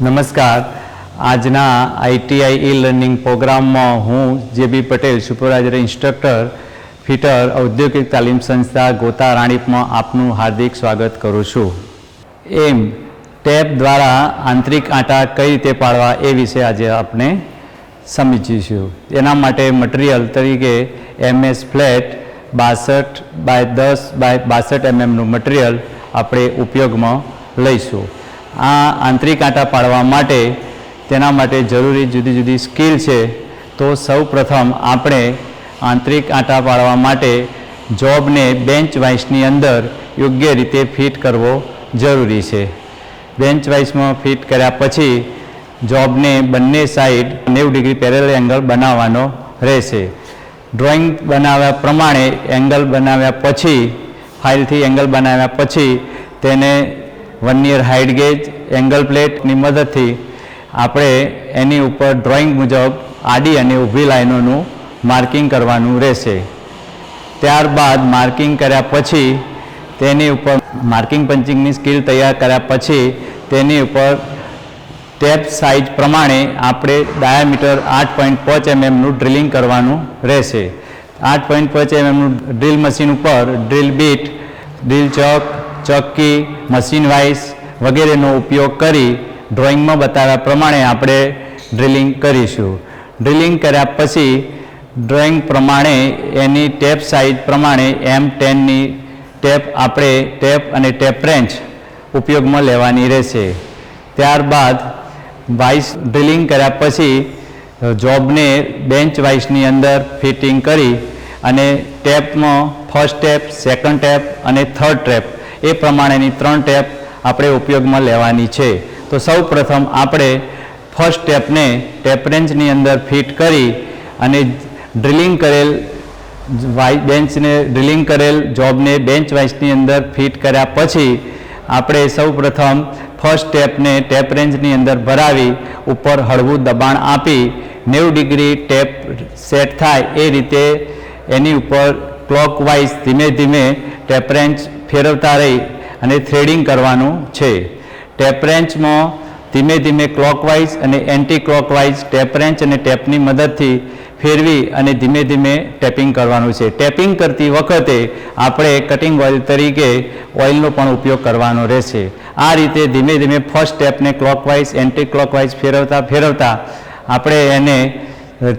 નમસ્કાર. આજના ITI e learning પ્રોગ્રામમાં હું જે B Patel, supervisor instructor, fitter, ઔદ્યોગિક તાલીમ સંસ્થા ગોતા રાણીપમાં આપનું હાર્દિક સ્વાગત કરું છું. એમ ટેપ દ્વારા આંતરિક આંટા કઈ રીતે પાડવા એ વિશે આજે આપણે સમજીશું. એના માટે મટીરિયલ તરીકે એમએસ ફ્લેટ બાસઠ બાય દસ બાય બાસઠ એમએમનું મટીરિયલ આપણે ઉપયોગમાં લઈશું. આ આંતરિક આંટા પાડવા માટે, તેના માટે જરૂરી જુદી જુદી સ્કિલ છે. તો સૌ પ્રથમ આપણે આંતરિક આંટા પાડવા માટે જોબને બેન્ચ વાઇસની અંદર યોગ્ય રીતે ફિટ કરવો જરૂરી છે. બેન્ચ વાઇસમાં ફિટ કર્યા પછી જોબને બંને સાઈડ નેવું ડિગ્રી પેરેલ એંગલ બનાવવાનો રહેશે. ડ્રોઈંગ બનાવ્યા પ્રમાણે એંગલ બનાવ્યા પછી, ફાઇલથી એંગલ બનાવ્યા પછી તેને vernier height gauge angle પ્લેટની મદદથી આપણે એની ઉપર ડ્રોઈંગ મુજબ આડી અને ઊભી લાઈનોનું માર્કિંગ કરવાનું રહેશે. ત્યારબાદ માર્કિંગ કર્યા પછી તેની ઉપર માર્કિંગ પંચિંગની સ્કિલ તૈયાર કર્યા પછી તેની ઉપર ટેપ સાઇઝ પ્રમાણે આપણે ડાયામીટર આઠ પોઈન્ટ પાંચ એમએમનું ડ્રિલિંગ કરવાનું રહેશે. આઠ પોઈન્ટ પાંચ એમએમનું ડ્રિલ મશીન ઉપર drill bit drill chuck ચોક્કી machine vice વગેરેનો ઉપયોગ કરી ડ્રોઈંગમાં બતાવ્યા પ્રમાણે આપણે ડ્રિલિંગ કરીશું. ડ્રિલિંગ કર્યા પછી ડ્રોઈંગ પ્રમાણે એની ટેપ સાઇઝ પ્રમાણે એમ ટેનની ટેપ આપણે ટેપ અને ટેપ રેન્ચ ઉપયોગમાં લેવાની રહેશે. ત્યારબાદ વાઇસ ડ્રિલિંગ કર્યા પછી જોબને બેન્ચ વાઇસની અંદર ફિટિંગ કરી અને ટેપમાં ફર્સ્ટ ટેપ, સેકન્ડ ટેપ અને થર્ડ ટેપ એ પ્રમાણેની ત્રણ ટેપ આપણે ઉપયોગમાં લેવાની છે. તો સૌ પ્રથમ આપણે ફર્સ્ટ ટેપને ટેપ રેન્જની અંદર ફિટ કરી અને ડ્રિલિંગ કરેલ વાઈ બેન્ચને ડ્રિલિંગ કરેલ જોબને બેન્ચ વાઇસની અંદર ફિટ કર્યા પછી આપણે સૌ પ્રથમ ફર્સ્ટ ટેપને ટેપ રેન્જની અંદર ભરાવી ઉપર હળવું દબાણ આપી નેવું ડિગ્રી ટેપ સેટ થાય એ રીતે એની ઉપર ક્લોકવાઇઝ ધીમે ધીમે ટેપ રેન્ચ ફેરવતા રહી અને થ્રેડિંગ કરવાનું છે. ટેપ રેન્ચમાં ધીમે ધીમે ક્લોકવાઇઝ અને એન્ટી ક્લોકવાઇઝ ટેપ રેન્ચ અને ટેપની મદદથી ફેરવી અને ધીમે ધીમે ટેપિંગ કરવાનું છે. ટેપિંગ કરતી વખતે આપણે કટિંગ ઓઇલ તરીકે ઓઇલનો પણ ઉપયોગ કરવાનો રહેશે. આ રીતે ધીમે ધીમે ફર્સ્ટ સ્ટેપને ક્લોકવાઇઝ એન્ટી ક્લોકવાઇઝ ફેરવતા ફેરવતા આપણે એને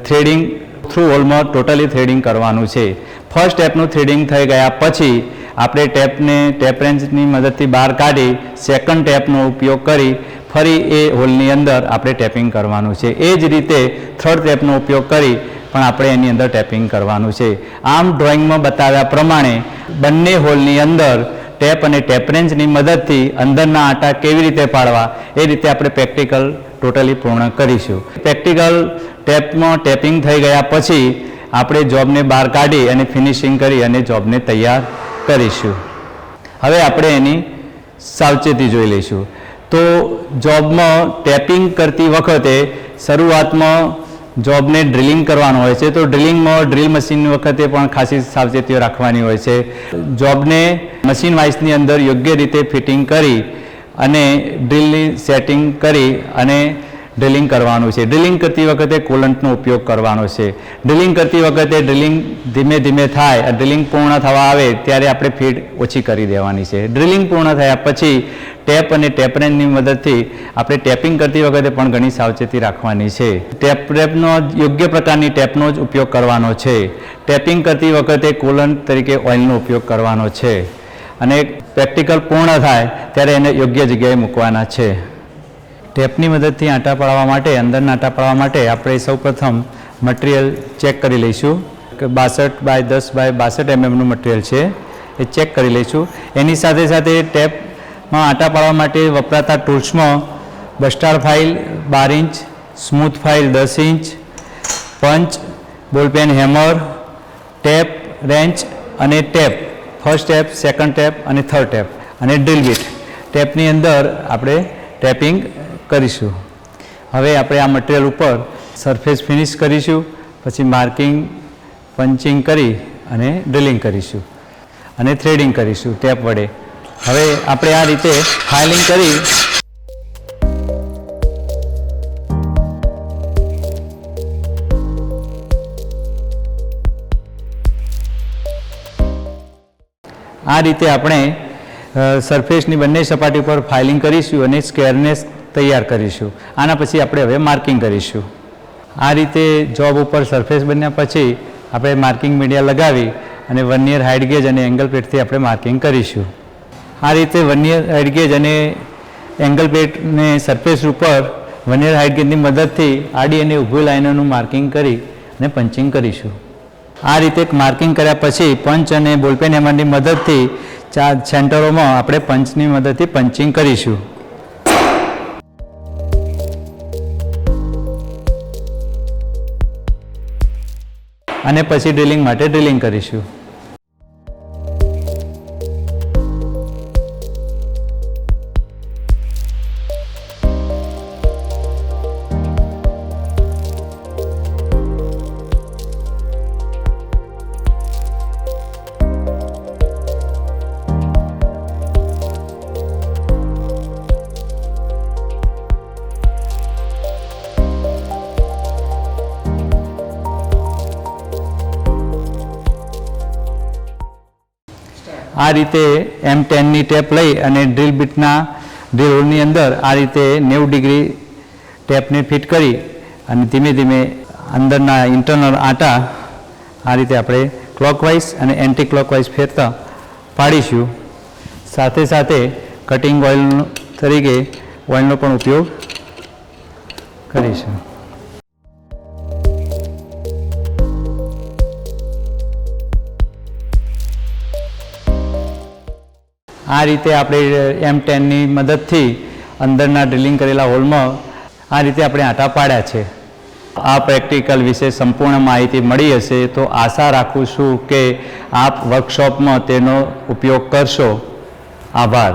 થ્રેડિંગ થ્રુ હોલમાં ટોટલી થ્રેડિંગ કરવાનું છે. ફર્સ્ટ સ્ટેપનું થ્રેડિંગ થઈ ગયા પછી આપણે ટેપને, ટેપ રેન્જની મદદથી બહાર કાઢી સેકન્ડ ટેપનો ઉપયોગ કરી ફરી એ હોલની અંદર આપણે ટેપિંગ કરવાનું છે. એ જ રીતે થર્ડ ટેપનો ઉપયોગ કરી પણ આપણે એની અંદર ટેપિંગ કરવાનું છે. આમ ડ્રોઈંગમાં બતાવ્યા પ્રમાણે બંને હોલની અંદર ટેપ અને ટેપરેન્જની મદદથી અંદરના આટા કેવી રીતે પાડવા એ રીતે આપણે પ્રેક્ટિકલ ટોટલી પૂર્ણ કરીશું. પ્રેક્ટિકલ ટેપમાં ટેપિંગ થઈ ગયા પછી આપણે જોબને બહાર કાઢી અને ફિનિશિંગ કરી અને જોબને તૈયાર કરીશું. હવે આપણે એની સાવચેતી જોઈ લઈશું. તો જોબમાં ટેપિંગ કરતી વખતે શરૂઆતમાં જોબને ડ્રિલિંગ કરવાનું હોય છે. તો ડ્રિલિંગમાં ડ્રિલ મશીન વખતે પણ ખાસી સાવચેતીઓ રાખવાની હોય છે. જોબને મશીન વાઇસની અંદર યોગ્ય રીતે ફિટિંગ કરી અને ડ્રિલની સેટિંગ કરી અને ડ્રિલિંગ કરવાનું છે. ડ્રિલિંગ કરતી વખતે કોલન્ટનો ઉપયોગ કરવાનો છે. ડ્રિલિંગ કરતી વખતે ડ્રિલિંગ ધીમે ધીમે થાય ડ્રિલિંગ પૂર્ણ થવા આવે ત્યારે આપણે ફીડ ઓછી કરી દેવાની છે. ડ્રિલિંગ પૂર્ણ થયા પછી ટેપ અને ટેપ રેન્જની મદદથી આપણે ટેપિંગ કરતી વખતે પણ ઘણી સાવચેતી રાખવાની છે. ટેપ રેપનો યોગ્ય પ્રકારની ટેપનો જ ઉપયોગ કરવાનો છે. ટેપિંગ કરતી વખતે કોલન્ટ તરીકે ઓઇલનો ઉપયોગ કરવાનો છે. અને પ્રેક્ટિકલ પૂર્ણ થાય ત્યારે એને યોગ્ય જગ્યાએ મૂકવાના છે. ટેપની મદદથી આંટા પાડવા માટે, અંદરના આંટા પાડવા માટે આપણે સૌપ્રથમ મટીરિયલ ચેક કરી લઈશું કે બાસઠ બાય દસ બાય બાસઠ એમએમનું મટીરિયલ છે. એ ચેક કરી લઈશું. એની સાથે સાથે ટેપમાં આંટા પાડવા માટે વપરાતા ટૂલ્સમાં બસ્ટાર ફાઇલ બાર ઇંચ સ્મૂથ ફાઇલ દસ inch punch ball pen hammer tap wrench અને tap first tap second tap અને થર્ડ ટેપ અને ડ્રીલ બીટ ટેપની અંદર આપણે ટેપિંગ કરીશું. હવે આપણે આ મટીરિયલ ઉપર સરફેસ ફિનિશ કરીશું, પછી માર્કિંગ પંચિંગ કરી અને ડ્રિલિંગ કરીશું અને થ્રેડિંગ કરીશું ટેપ વડે. હવે આપણે આ રીતે ફાઇલિંગ કરી આ રીતે આપણે સરફેસની બંને સપાટી પર ફાઇલિંગ કરીશું અને સ્કેરનેસ તૈયાર કરીશું. આના પછી આપણે હવે માર્કિંગ કરીશું. આ રીતે જોબ ઉપર સરફેસ બન્યા પછી આપણે માર્કિંગ મીડિયા લગાવી અને વનિયર હાઇટ ગેજ અને એંગલ પ્લેટથી આપણે માર્કિંગ કરીશું. આ રીતે વનિયર હાઇટ ગેજ અને એંગલ પ્લેટને સરફેસ ઉપર વનિયર હાઇટ ગેજની મદદથી આડી અને ઊભી લાઇનોનું માર્કિંગ કરી અને પંચિંગ કરીશું. આ રીતે માર્કિંગ કર્યા પછી પંચ અને બોલપેન હેમરની મદદથી ચાર સેન્ટરોમાં આપણે પંચની મદદથી પંચિંગ કરીશું. અને પછી ડ્રિલિંગ માટે ડ્રિલિંગ કરીશું. આ રીતે એમ ટેનની ટેપ લઈ અને ડ્રીલ બીટના ડ્રીલ હોલની અંદર આ રીતે નેવું ડિગ્રી ટેપને ફિટ કરી અને ધીમે ધીમે અંદરના ઇન્ટરનલ આટા આ રીતે આપણે ક્લોકવાઇઝ અને એન્ટી ક્લોકવાઇઝ ફેરતા પાડીશું. સાથે સાથે કટિંગ ઓઇલ તરીકે ઓઇલનો પણ ઉપયોગ કરીશું. આ રીતે આપણે એમ ટેનની મદદથી અંદરના ડ્રિલિંગ કરેલા હોલમાં આ રીતે આપણે આટા પાડ્યા છે. આ પ્રેક્ટિકલ વિશે સંપૂર્ણ માહિતી મળી હશે તો આશા રાખું છું કે આપ વર્કશોપમાં તેનો ઉપયોગ કરશો. આભાર.